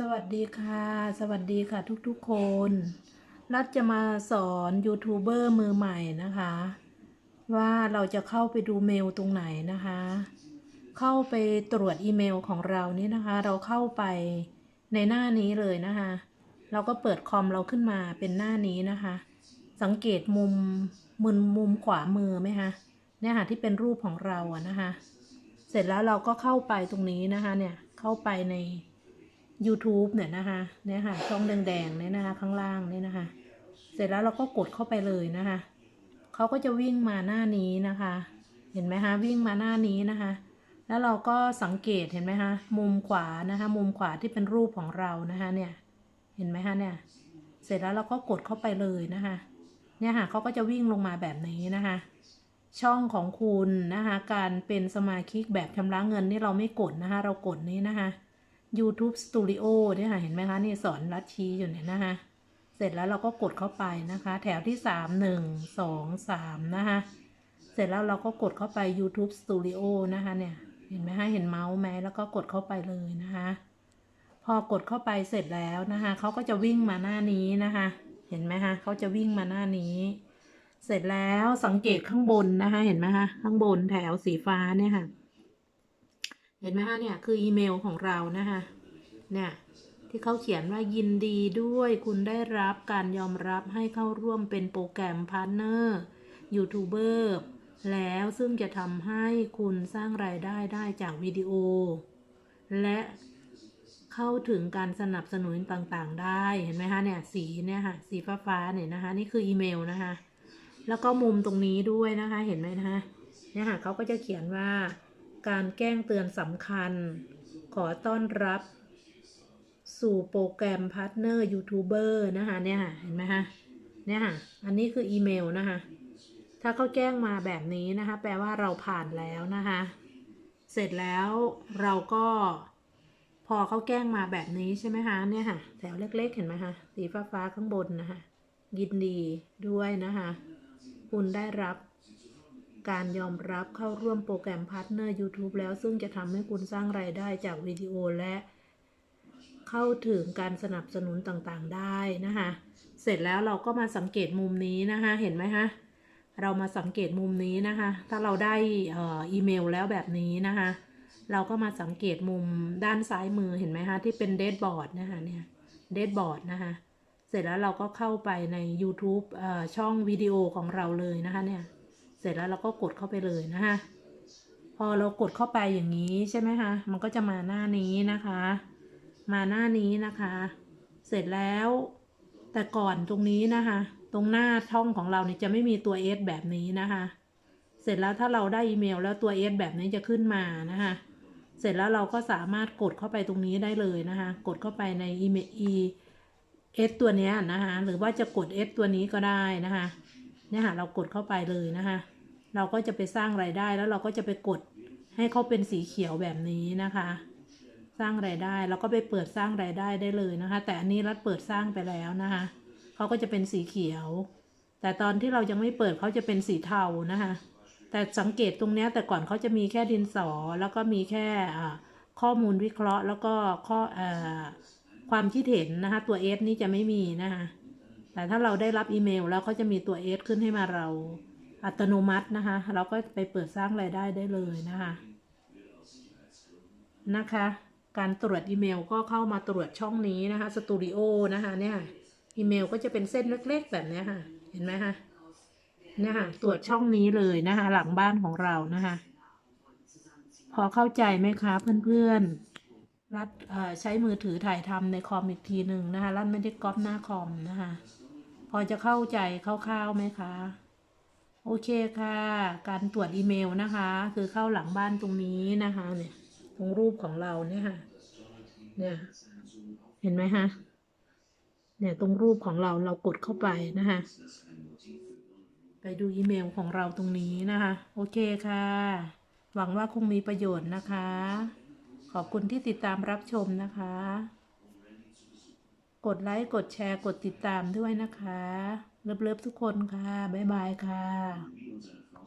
สวัสดีค่ะ สวัสดีค่ะทุกๆคน รัฐจะมาสอนยูทูบเบอร์มือใหม่นะคะ ว่าเราจะเข้าไปดูเมลตรงไหนนะคะ เข้าไปตรวจอีเมลของเรานี่นะคะ เราเข้าไปในหน้านี้เลยนะคะ เราก็เปิดคอมเราขึ้นมาเป็นหน้านี้นะคะ สังเกตมุมมุมมุมขวามือไหมคะเนี่ยค่ะที่เป็นรูปของเราอะนะคะ เสร็จแล้วเราก็เข้าไปตรงนี้นะคะเนี่ยเข้าไปใน YouTube เนี่ยนะคะเนี่ยค่ะช่องแดงๆเนี่ยนะคะข้างล่างเนี่ยนะคะ เสร็จแล้วเราก็กดเข้าไปเลยนะคะเขาก็จะวิ่งมาหน้านี้นะคะ เห็นไหมคะวิ่งมาหน้านี้นะคะ แล้วเราก็สังเกตเห็นไหมคะมุมขวานะคะ มุมขวาที่เป็นรูปของเรานะคะเนี่ยเห็นไหมคะเนี่ยเสร็จแล้วเราก็กดเข้าไปเลยนะคะเนี่ยค่ะเขาก็จะวิ่งลงมาแบบนี้นะคะ ช่องของคุณนะคะ การเป็นสมาชิกแบบชำระเงินนี่เราไม่กดนะคะ เรากดนี้นะคะ YouTube Studio เนี่ยค่ะ เห็นไหมคะนี่สอนรัดชี้อยู่เนี่ยนะคะ เสร็จแล้วเราก็กดเข้าไปนะคะ แถวที่สามหนึ่งสองสามนะคะ เสร็จแล้วเราก็กดเข้าไป YouTube Studio นะคะเนี่ยเห็นไหมคะเห็นเมาส์ไหมแล้วก็กดเข้าไปเลยนะคะ พอกดเข้าไปเสร็จแล้วนะคะเขาก็จะวิ่งมาหน้านี้นะคะ เห็นไหมคะเขาจะวิ่งมาหน้านี้ เสร็จแล้วสังเกตข้างบนนะคะ เห็นไหมคะข้างบนแถวสีฟ้าเนี่ยค่ะ เห็นไหมคะเนี่ยคืออีเมลของเรานะคะเนี่ยที่เขาเขียนว่ายินดีด้วยคุณได้รับการยอมรับให้เข้าร่วมเป็นโปรแกรมพาร์ทเนอร์ยูทูบเบอร์แล้วซึ่งจะทำให้คุณสร้างรายได้ได้จากวิดีโอ และเข้าถึงการสนับสนุนต่างๆ ได้เห็นไหมคะเนี่ยสีเนี่ยค่ะสีฟ้าๆเนี่ยนะคะนี่คืออีเมลนะคะ แล้วก็มุมตรงนี้ด้วยนะคะเห็นไหมนะคะเนี่ยค่ะเขาก็จะเขียนว่า การแจ้งเตือนสำคัญ ขอต้อนรับ สู่โปรแกรมพาร์ทเนอร์ยูทูบเบอร์นะคะเนี่ยค่ะเห็นไหมคะเนี่ยค่ะ อันนี้คืออีเมลนะคะ ถ้าเขาแจ้งมาแบบนี้นะคะ แปลว่าเราผ่านแล้วนะคะ เสร็จแล้วเราก็ พอเขาแกล้งมาแบบนี้ใช่ไหมคะเนี่ยค่ะ แถวเล็กๆ เห็นไหมคะสีฟ้าๆข้างบนนะคะ ยินดีด้วยนะคะ คุณได้รับ การยอมรับเข้าร่วมโปรแกรมพาร์ทเนอร์ YouTube แล้วซึ่งจะทำให้คุณสร้างรายได้จากวิดีโอและ เข้าถึงการสนับสนุนต่างๆได้นะคะ เสร็จแล้วเราก็มาสังเกตมุมนี้นะคะ เห็นไหมคะเรามาสังเกตมุมนี้นะคะ ถ้าเราได้อ,อีเมลแล้วแบบนี้นะคะ เราก็มาสังเกตมุมด้านซ้ายมือเห็นไหมคะที่เป็นเดดบอร์ดนะคะเนี่ยเดดบอร์ดนะคะ เสร็จแล้วเราก็เข้าไปใน YouTube ช่องวิดีโอของเราเลยนะคะเนี่ย สร็จแล้วเราก็กดเข้าไปเลยนะคะพอเรากดเข้าไปอย่างนี้ใช่ไหมคะมันก็จะมาหน้านี้นะคะ มาหน้านี้นะคะ เสร็จแล้ว แต่ก่อนตรงนี้นะคะ ตรงหน้าช่องของเราเนี่ยจะไม่มีตัว S แบบนี้นะคะ เสร็จแล้วถ้าเราได้อีเมลแล้วตัว S แบบนี้จะขึ้นมานะคะเสร็จแล้วเราก็สามารถกดเข้าไปตรงนี้ได้เลยนะคะ กดเข้าไปในอีเมล e S ตัวนี้นะคะ หรือว่าจะกด S ตัวนี้ก็ได้นะคะเนี่ยค่ะเรากดเข้าไปเลยนะคะ เราก็จะไปสร้างรายได้แล้วเราก็จะไปกดให้เขาเป็นสีเขียวแบบนี้นะคะ สร้างรายได้เราก็ไปเปิดสร้างรายได้ได้เลยนะคะ แต่อันนี้รัฐเปิดสร้างไปแล้วนะคะเขาก็จะเป็นสีเขียว แต่ตอนที่เรายังไม่เปิดเขาจะเป็นสีเทานะคะ แต่สังเกตตรงนี้แต่ก่อนเขาจะมีแค่ดินสอแล้วก็มีแค่ข้อมูลวิเคราะห์ แล้วก็ข้ออความคิดเห็นนะคะ ตัว S นี่จะไม่มีนะคะแต่ถ้าเราได้รับอีเมลแล้วเขาจะมีตัว S ขึ้นให้มาเรา อัตโนมัตินะคะ เราก็ไปเปิดสร้างรายได้ได้เลยนะคะ นะคะ การตรวจอีเมลก็เข้ามาตรวจช่องนี้นะคะสตูดิโอนะคะเนี่ยอีเมลก็จะเป็นเส้นเล็กๆแบบนี้ค่ะ เห็นไหมคะเนี่ยค่ะตรวจช่องนี้เลยนะคะ หลังบ้านของเรานะคะ พอเข้าใจไหมคะเพื่อนๆ รัดใช้มือถือถ่ายทำในคอมอีกทีหนึ่งนะคะ รัดไม่ได้ก๊อปหน้าคอมนะคะ พอจะเข้าใจคร่าวๆไหมคะ โอเคค่ะ การตรวจอีเมลนะคะ คือเข้าหลังบ้านตรงนี้นะคะเนี่ย ตรงรูปของเราเนี่ยค่ะ เนี่ย เห็นไหมคะเนี่ยตรงรูปของเราเรากดเข้าไปนะคะไปดูอีเมลของเราตรงนี้นะคะ โอเคค่ะ หวังว่าคงมีประโยชน์นะคะ ขอบคุณที่ติดตามรับชมนะคะ กดไลค์ กดแชร์ กดติดตามด้วยนะคะ เลิฟๆทุกคนค่ะ บ๊ายบายค่ะ